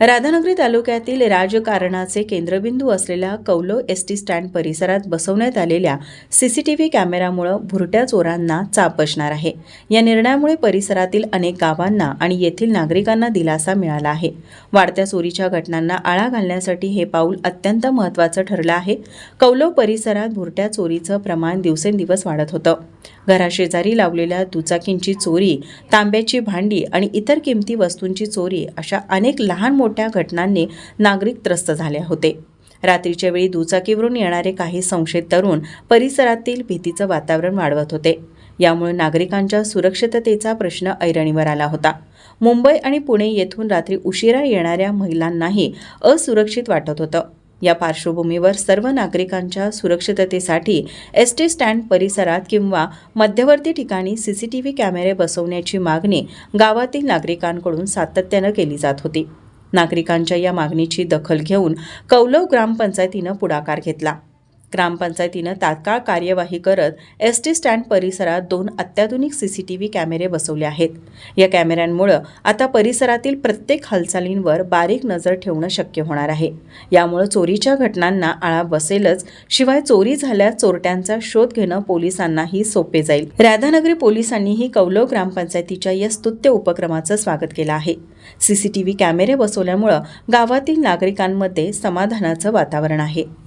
राधानगरी तालुक्यातील राजकारणाचे केंद्रबिंदू असलेल्या कौलो एस टी स्टँड परिसरात बसवण्यात आलेल्या सीसीटीव्ही कॅमेऱ्यामुळे भुरट्या चोरांना चाप बसणार आहे. या निर्णयामुळे परिसरातील अनेक गावांना आणि येथील नागरिकांना दिलासा मिळाला आहे. वाढत्या चोरीच्या घटनांना आळा घालण्यासाठी हे पाऊल अत्यंत महत्त्वाचं ठरलं आहे. कौलो परिसरात भुरट्या चोरीचं प्रमाण दिवसेंदिवस वाढत होतं. घराशेजारी लावलेल्या दुचाकींची चोरी तांब्याची भांडी आणि इतर किमती वस्तूंची चोरी अशा अनेक लहान मोठ्या घटनांनी नागरिक त्रस्त झाले होते. रात्रीच्या वेळी दुचाकीवरून येणारे काही संशयित तरुण परिसरातील भीतीचं वातावरण वाढवत होते. यामुळे नागरिकांच्या सुरक्षिततेचा प्रश्न ऐरणीवर आला होता. मुंबई आणि पुणे येथून रात्री उशिरा येणाऱ्या महिलांनाही असुरक्षित वाटत होतं. या पार्श्वभूमीवर सर्व नागरिकांच्या सुरक्षिततेसाठी एस टी स्टँड परिसरात किंवा मध्यवर्ती ठिकाणी सीसीटीव्ही कॅमेरे बसवण्याची मागणी गावातील नागरिकांकडून सातत्यानं केली जात होती. नागरिकांच्या या मागणीची दखल घेऊन कौलव ग्रामपंचायतीनं पुढाकार घेतला. ग्रामपंचायतीनं तात्काळ कार्यवाही करत एस टी स्टँड परिसरात दोन अत्याधुनिक सी सी टी व्ही कॅमेरे बसवले आहेत. या कॅमेऱ्यांमुळं आता परिसरातील प्रत्येक हालचालींवर बारीक नजर ठेवणं शक्य होणार आहे. यामुळं चोरीच्या घटनांना आळा बसेलच शिवाय चोरी झाल्यास चोरट्यांचा शोध घेणं पोलिसांनाही सोपे जाईल. राधानगरी पोलिसांनीही कौलव ग्रामपंचायतीच्या या स्तुत्य उपक्रमाचं स्वागत केलं आहे. सीसीटीव्ही कॅमेरे बसवल्यामुळं गावातील नागरिकांमध्ये समाधानाचं वातावरण आहे.